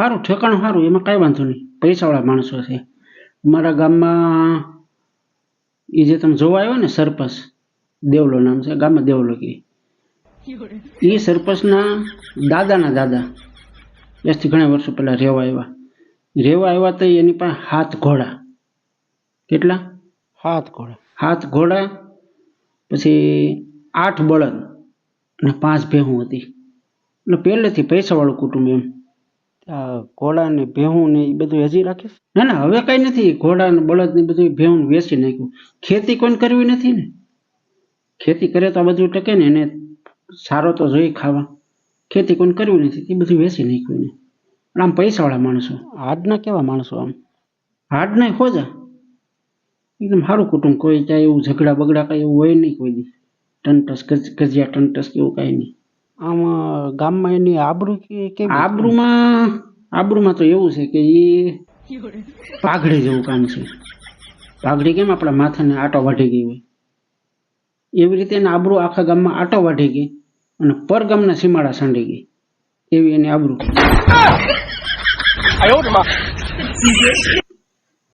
સારું ઠેકાણું સારું એમાં કાંઈ વાંધો નહીં. પૈસાવાળા માણસો છે. મારા ગામમાં એ જે તમે જોવા આવ્યો ને સરપંચ દેવલો નામ છે ગામમાં દેવલો કે એ સરપંચના દાદાના દાદા આજથી ઘણા વર્ષો પહેલા રહેવા આવ્યા. રહેવા આવ્યા તો એની પાસે હાથ ઘોડા. કેટલા? હાથ ઘોડા. હાથ ઘોડા પછી આઠ બળદ અને પાંચ ભેહું હતી. એટલે પહેલેથી પૈસાવાળું કુટુંબ એમ. ઘોડા ને ભેહું ને એ બધું હજી રાખીશ? ના ના, હવે કઈ નથી. ઘોડા ને બળદ ને બધું ભેહું વેચી નાખ્યું. ખેતી કોઈને કરવી નથી ને? ખેતી કરે તો આ બધું ટકે ને, એને સારો તો જોઈ ખાવા. ખેતી કોઈને કરવી નથી એ બધું વેચી નાખ્યું ને પણ આમ પૈસાવાળા માણસો. હાડના કેવા માણસો આમ? હાડ નહીં ખોજા એકદમ સારું કુટુંબ, કોઈ ત્યાં એવું ઝઘડા બગડા કાંઈ એવું હોય નહીં કોઈ દી. ટંટસ ગજ- ગજિયા ટંટસ કે એવું કાંઈ નહીં. આમ ગામમાં એની આબરૂ કે કેવી આબરૂમાં આબરૂમાં તો એવું છે કે એ પાઘડી જેવું કામ છે. પાઘડી કેમ આપણા માથાને આટો વાઢી ગઈ હોય? એવી રીતે એને આબરૂ આખા ગામમાં આટો વાઢી ગઈ અને પર ગામના સીમાડા સાંડી ગઈ. એવી એની આબરૂ.